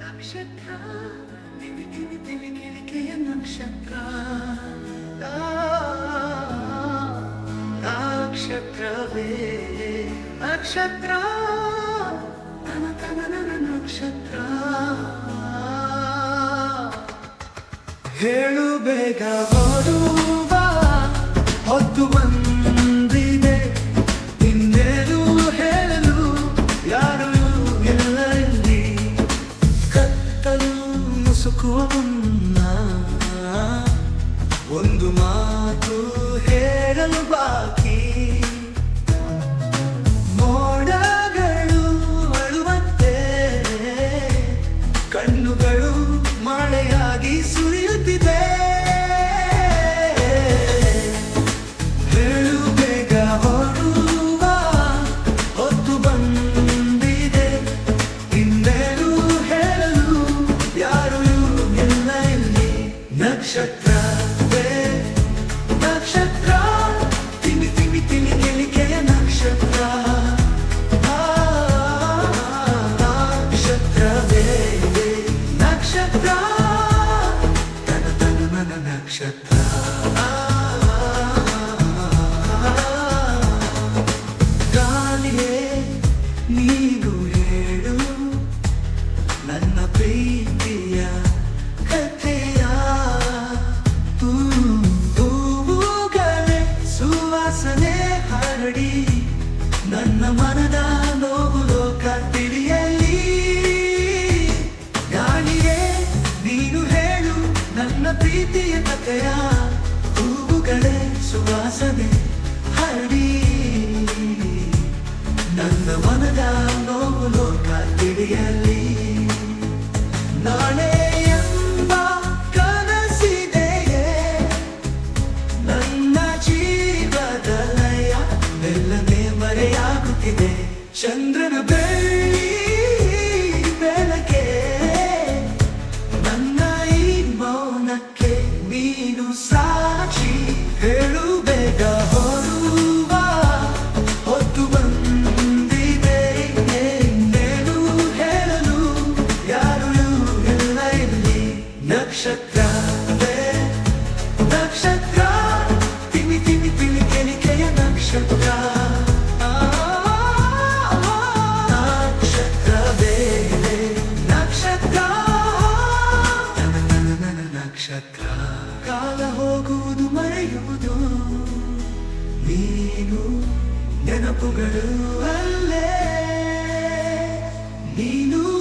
ನಕ್ಷತ್ರ ತಿಳಿ ಕಿಳಿಕೆಯ ನಕ್ಷತ್ರ ನಕ್ಷತ್ರವೇ ನಕ್ಷತ್ರ. ತನ ಹೇಳು ಬೇಗ ಹೊರುವ ಹೊತ್ತು ಬಂದಿದೆ. ಇನ್ನೇನು ಮುಸುಕುವ ಮುನ್ನ ಒಂದು ಮಾತು ಹೇಳಲು ಬಾಕಿ ನಕ್ಷತ್ರವೇ ನಕ್ಷತ್ರ ತಿಳಿ ತಿಳಿ ತಿಳಿ ಕಿಳಿಕೆಯ ನಕ್ಷತ್ರ ಆ, ನಕ್ಷತ್ರವೇ ಹೂವುಗಳೇ ಸುವಾಸನೆ ಹರಡಿ. ನನ್ನ ಮನದ ನೋವು ಲೋಕ ಎಂಬ ಕನಸಿದೆಯೇ? ನನ್ನ ಮರೆಯಾಗುತ್ತಿದೆ. ಚಂದ್ರನ ಬೆಳ್ಳಿ ನೀನು ಸಾಕ್ಷಿ ಹೇಳು ಬೇಗ ಹೊರುವ ಹೊತ್ತು ಬಂದಿದೆ. ಇನ್ನೇನು ಹೇಳಲು ಯಾರು ಇಲ್ಲ ಇಲ್ಲಿ. ನಕ್ಷತ್ರ ಕಾಲ ಹೋಗುವುದು ಮರೆಯುವುದು. ನೀನು ನೆನಪುಗಳು ಅಲ್ಲೇ. ನೀನು